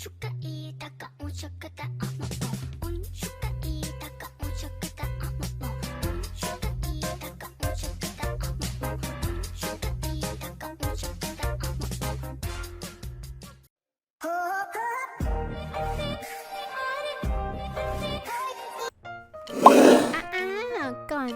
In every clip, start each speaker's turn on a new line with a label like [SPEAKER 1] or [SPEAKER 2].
[SPEAKER 1] ชุกะอีตะกะอุชุก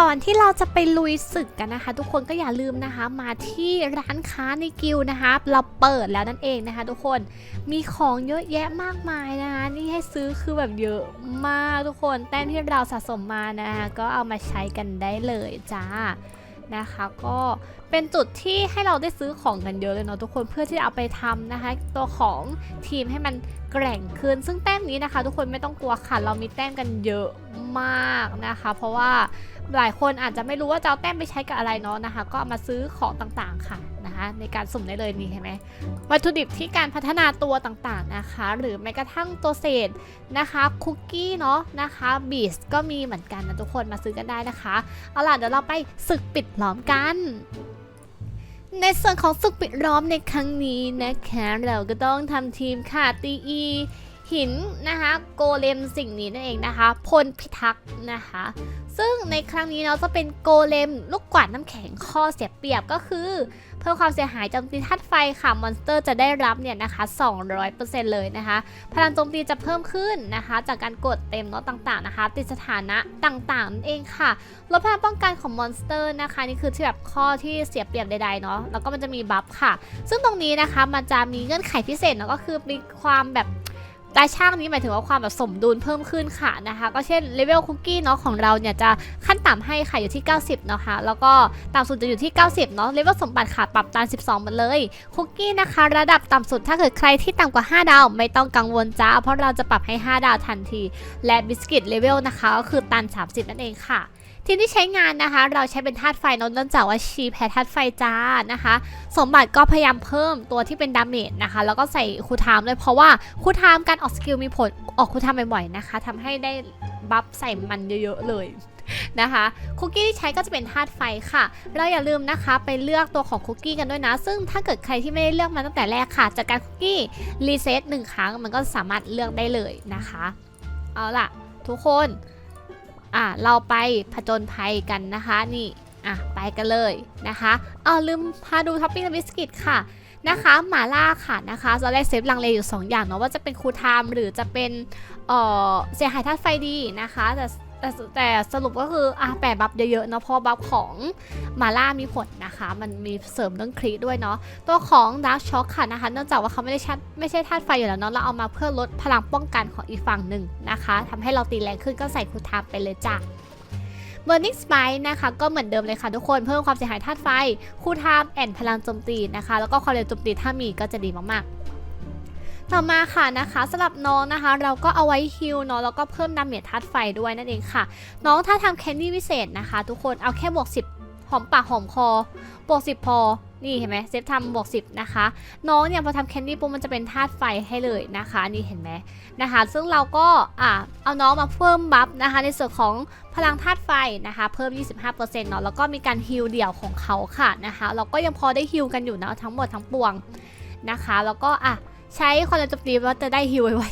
[SPEAKER 2] ก่อนที่เราจะไปลุยศึกกันนะคะ ทุกคนก็อย่าลืมนะคะ มาที่ร้านค้าในกิลด์นะคะ เราเปิดแล้วนั่นเองนะคะ ทุกคนมีของเยอะแยะมากมายนะคะนี่ให้ซื้อคือแบบเยอะมากทุกคนแต้มที่เราสะสมมานะคะก็เอามาใช้กันได้เลยจ้านะคะ ก็ เป็นจุดที่ให้เราได้ซื้อของกันเยอะเลยเนาะทุกคนเพื่อที่จะเอาไปทำนะคะ ตัวของทีมให้มันแกร่งขึ้น ซึ่งแต้มนี้นะคะ ทุกคนไม่ต้องกลัวค่ะเรามีแต้มกันเยอะมากนะคะ เพราะว่าหลายคนอาจจะไม่รู้ว่าจะเอาแต้มไปใช้กับอะไรเนาะนะคะ ก็ามาซื้อของต่างๆค่ะนะคะ ในการสุ่มได้เลยนี่เห็นไหมวัตถุดิบที่การพัฒนาตัวต่างๆนะคะ หรือแม้กระทั่งตัวเศษนะคะคุกกี้เนาะนะคะบีสก็มีเหมือนกันนะทุกคนมาซื้อกันได้นะคะเอาล่ะเดี๋ยวเราไปศึกปิดล้อมกัน ในส่วนของศึกปิดล้อมในครั้งนี้นะคะ เราก็ต้องทำทีมค่ะตีอี หินนะคะโกเลมสิ่งนี้นั่นเองนะคะ พลพิทักษ์นะคะ ซึ่งในครั้งนี้เราจะเป็นโกเลมลูกกวาดน้ำแข็งข้อเสียเปรียบก็คือ เพิ่มความเสียหายโจมตีธาตุไฟค่ะมอนสเตอร์จะได้รับเนี่ยนะคะ 200%เลยนะคะ พลังโจมตีจะเพิ่มขึ้นนะคะ จากการกดเต็มเนาะต่างๆนะคะ ติดสถานะต่างๆนั่นเองค่ะลดพลังป้องกันของมอนสเตอร์นะคะนี่คือที่แบบข้อที่เสียเปรียบใดๆเนาะแล้วก็มันจะมีบัฟค่ะ ซึ่งตรงนี้นะคะมันจะมีเงื่อนไขพิเศษเนาะก็คือมีความแบบ ตาช่างนี้หมายถึงว่าความแบบสมดุลเพิ่มขึ้นค่ะนะคะ ก็เช่นเลเวลคุกกี้เนาะของเราเนี่ยจะขั้นต่ำให้ค่ะอยู่ที่ 90นะคะแล้วก็ต่ำสุดจะอยู่ที่ 90เนาะเลเวลสมบัติค่ะปรับตาม 12หมดเลยคุกกี้นะคะ ระดับต่ำสุดถ้าเกิดใครที่ต่ำกว่า 5 ดาวไม่ต้องกังวลจ้าเพราะเราจะปรับให้ 5 ดาวทันที และบิสกิตเลเวลนะคะก็คือตัน 30 นั่นเองค่ะ ทีมที่ใช้งานนะคะ เราใช้เป็นธาตุไฟเนื่องจากว่าชีแพ้ธาตุไฟจ้านะคะ สมบัติก็พยายามเพิ่มตัวที่เป็นดาเมจนะคะ แล้วก็ใส่คูลไทม์ด้วยเพราะว่าคูลไทม์การออกสกิลมีผลออกคูลไทม์บ่อยๆนะคะทำให้ได้บัฟใส่มันเยอะๆเลยนะคะคุกกี้ที่ใช้ก็จะเป็นธาตุไฟค่ะ เราอย่าลืมนะคะไปเลือกตัวของคุกกี้กันด้วยนะ ซึ่งถ้าเกิดใครที่ไม่ได้เลือกมาตั้งแต่แรกค่ะจากการคุกกี้รีเซ็ตหนึ่งครั้งมันก็สามารถเลือกได้เลยนะคะ เอาล่ะ ทุกคน อะเราไปผจญภัยกันนะคะนี่อะไปกันเลยนะคะอ๋อลืมพาดูท็อปปิ้งบิสกิตค่ะนะคะหมาล่าค่ะนะคะเราได้เซฟลังเลอยู่ 2 อย่างเนาะว่าจะเป็นครูไทม์หรือจะเป็นเอ่อเสียหายธาตุไฟดีนะคะแต่ แต่แต่สรุปก็คืออะแปะบัฟเยอะๆเนาะเพราะบัฟของมาล่ามีผลนะคะ มันมีเสริมเรื่องครีด้วยเนาะตัวของดาร์ k ช็อคค่ะนะคะเนื่องจากว่าเขาไม่ได้ชัดไม่ใช่ธาตุไฟอยู่แล้วเนาะเราเอามาเพื่อลดพลังป้องกันของอีกฝั่งหนึ่งนะคะทำให้เราตีแรงขึ้นก็ใส่คูลไทม์ไปเลยจ้ะ Burning Spike นะคะก็เหมือนเดิมเลยค่ะทุกคนเพิ่มความเสียหายธาตุไฟคูลไทม์แอนพลังโจมตีนะคะ แล้วก็ความเร็วโจมตีถ้ามีก็จะดีมากๆ ต่อมาค่ะนะคะสำหรับน้องนะคะ เราก็เอาไว้ฮิลเนาะแล้วก็เพิ่มดาเมจธาตุไฟด้วยนั่นเองค่ะ น้องถ้าทำแคนดี้วิเศษนะคะ ทุกคนเอาแค่บวก 10 หอมปากหอมคอบวก 10 พอนี่เห็นไหมเซฟทำบวก10นะคะ น้องเนี่ยพอทำแคนดี้ปุ๊บมันจะเป็นธาตุไฟให้เลยนะคะ นี่เห็นไหมนะคะ ซึ่งเราก็อะเอาน้องมาเพิ่มบัฟนะคะ ในส่วนของพลังธาตุไฟนะคะ เพิ่ม 25%เนาะแล้วก็มีการฮิลเดี่ยวของเขาค่ะนะคะ เราก็ยังพอได้ฮิลกันอยู่นะทั้งหมดทั้งปวงนะคะ แล้วก็อะ ใช้ความเร็วโจบตีว่าจะได้ฮิวไว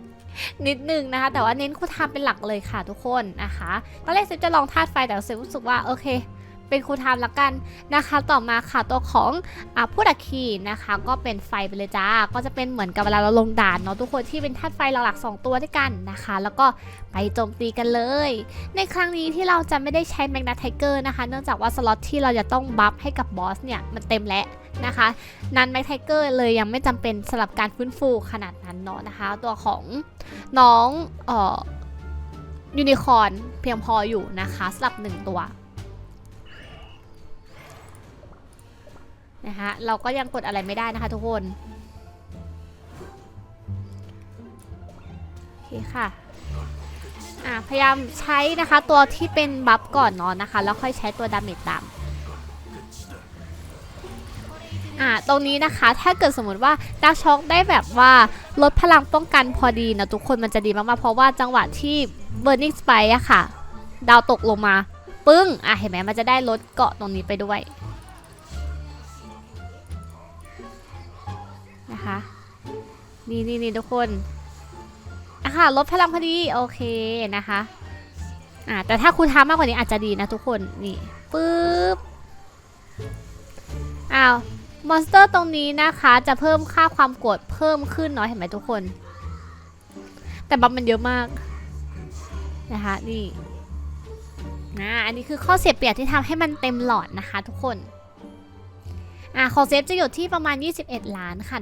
[SPEAKER 2] ๆนิดนึงนะคะ แต่ว่าเน้นคูลไทม์เป็นหลักเลยค่ะทุกคนนะคะตอนแรกเซฟจะลองธาตุไฟแต่เซฟรู้สึกว่าโอเค เป็นครูไทม์ละกันนะคะ ต่อมาค่ะตัวของอ่าผู้ดักขีนะคะ ก็เป็นไฟไปเลยจ้า ก็จะเป็นเหมือนกับเวลาเราลงด่านเนาะทุกคนที่เป็นธาตุไฟหลักๆ2ตัวด้วยกันนะคะ แล้วก็ไปโจมตีกันเลย ในครั้งนี้ที่เราจะไม่ได้ใช้แมกนัทไทเกอร์นะคะ เนื่องจากว่าสล็อตที่เราจะต้องบัฟให้กับบอสเนี่ยมันเต็มแล้วนะคะนันแมกไทเกอร์เลยยังไม่จำเป็นสำหรับการฟื้นฟูขนาดนั้นเนาะนะคะ ตัวของน้องเอ่อยูนิคอร์นเพียงพออยู่นะคะสำหรับหนึ่งตัว นะคะเราก็ยังกดอะไรไม่ได้นะคะทุกคนโอเคค่ะอ่าพยายามใช้นะคะตัวที่เป็นบัฟก่อนเนาะนะคะแล้วค่อยใช้ตัวดาเมจตามอ่าตรงนี้นะคะถ้าเกิดสมมติว่าดาร์กช็อกได้แบบว่าลดพลังป้องกันพอดีนะทุกคนมันจะดีมากๆเพราะว่าจังหวะที่ Burning Spike อะค่ะ ดาวตกลงมา ปึ้ง อะเห็นไหมมันจะได้ลดเกาะตรงนี้ไปด้วย นี่นี่นี่ทุกคนอะค่ะลดพลังพอดีโอเคนะคะอ่าแต่ถ้าคุณทำมากกว่านี้อาจจะดีนะทุกคนนี่ปึ๊บอ้าวมอนสเตอร์ตรงนี้นะคะจะเพิ่มค่าความโกรธเพิ่มขึ้นเนาะเห็นไหมทุกคน แต่บัฟมันเยอะมากนะคะนี่นะอันนี้คือข้อเสียเปรียบที่ทำให้มันเต็มหลอดนะคะทุกคนอ่าของเซฟจะอยู่ที่ประมาณ 21 ล้านค่ะ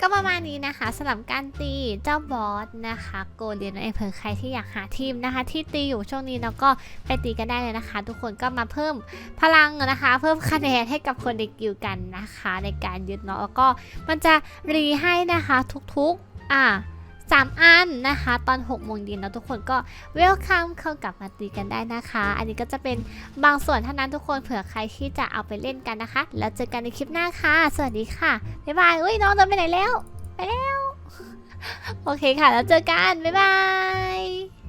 [SPEAKER 2] ก็ประมาณนี้นะคะสำหรับการตีเจ้าบอสนะคะโกเดียนเองเผื่อใครที่อยากหาทีมนะคะ ที่ตีอยู่ช่วงนี้เราก็ไปตีกันได้เลยนะคะ ทุกคนก็มาเพิ่มพลังนะคะ เพิ่มคะแนนให้กับคนในกิลกันนะคะ ในการยึดเนาะแล้วก็มันจะรีให้นะคะทุกๆอ่า สามอันนะคะ ตอน6โมงเย็นแล้วทุกคนก็เวลคัมเข้ากลับมาตีกันได้นะคะ อันนี้ก็จะเป็นบางส่วนเท่านั้นทุกคนเผื่อใครที่จะเอาไปเล่นกันนะคะ แล้วเจอกันในคลิปหน้าค่ะ สวัสดีค่ะ บ๊ายบายอุ้ยน้องเดินไปไหนแล้ว ไปแล้ว โอเคค่ะ แล้วเจอกัน บ๊ายบาย